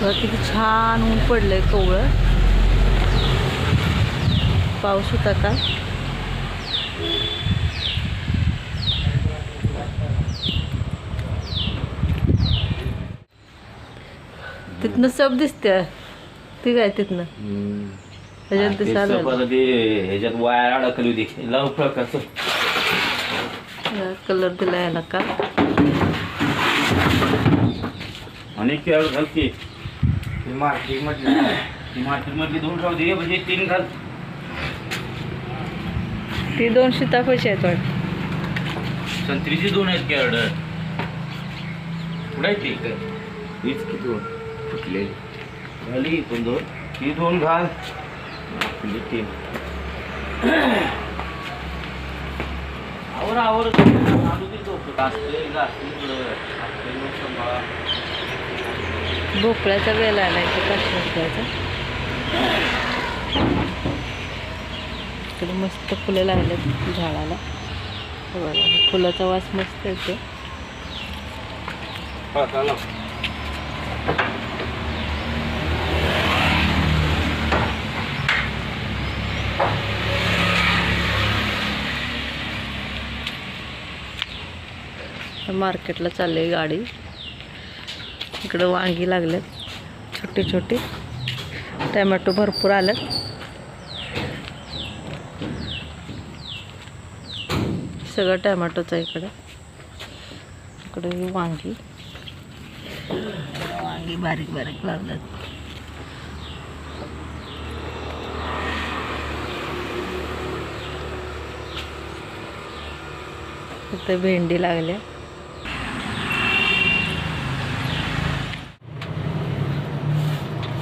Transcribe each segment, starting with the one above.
बघा किती छान ऊन पडलंय कोवळं. पाऊस होता का तिथनं सब दिसते ती काय तिथनं? ह्याच्यात ते ह्याच्यात वायर अडकली होती. लाव प्रकारचं कलर दिला याला का आणि खेळ मार्केट मधली. मार्केट मधली दोन राहू दे म्हणजे तीन घाल. ती दोन सीताफळची आहेत वाटतं. संत्रीची दोन आहेत कॅरड कुठे आहेत ते हीच की दोन. फुटले झाली पण दोन. ती दोन घाल. आपली तीन. आवर आवर आलू दे डोकं. घासते, घासते भोपळ्याचा वेल आला इथे काश्मीरचा इकडे मस्त फुलं लागलेत झाडाला. बघा, फुलाचा वास मस्त येतो. मार्केटला चालली गाडी. इकडं वांगी लागलेत छोटी छोटी. टमॅटो भरपूर आलेत सगळं टमॅटोचं आहे इकडं. इकडे ही वांगी. वांगी बारीक बारीक लागलेत इथं भेंडी लागल्या.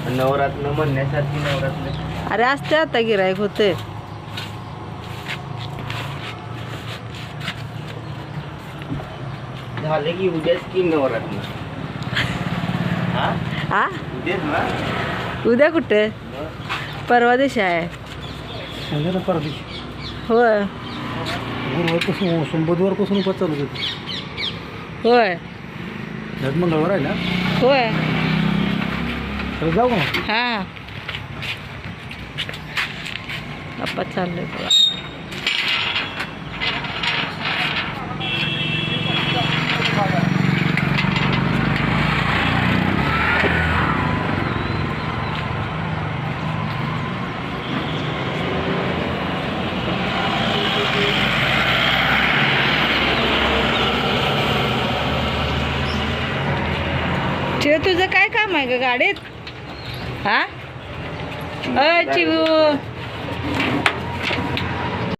नवरात्र म्हणण्यासारखी नवरात्र. अरे असते आता गिरायक होते. झाले की उद्याच की नवरात्र. हा? आ? उद्याच ना? उद्या कुठे? परवा दिवशी आहे. संध्याकाळ परदेशी होय. गुरुवारपासून सोम बुधवारपासून उपास चालू होते. होय. आज मंगळवार आहे ना? होय. जाऊ हां मग? हा. चाललंय बघा. तुझं काय काम आहे ग गाडीत? 啊哎这个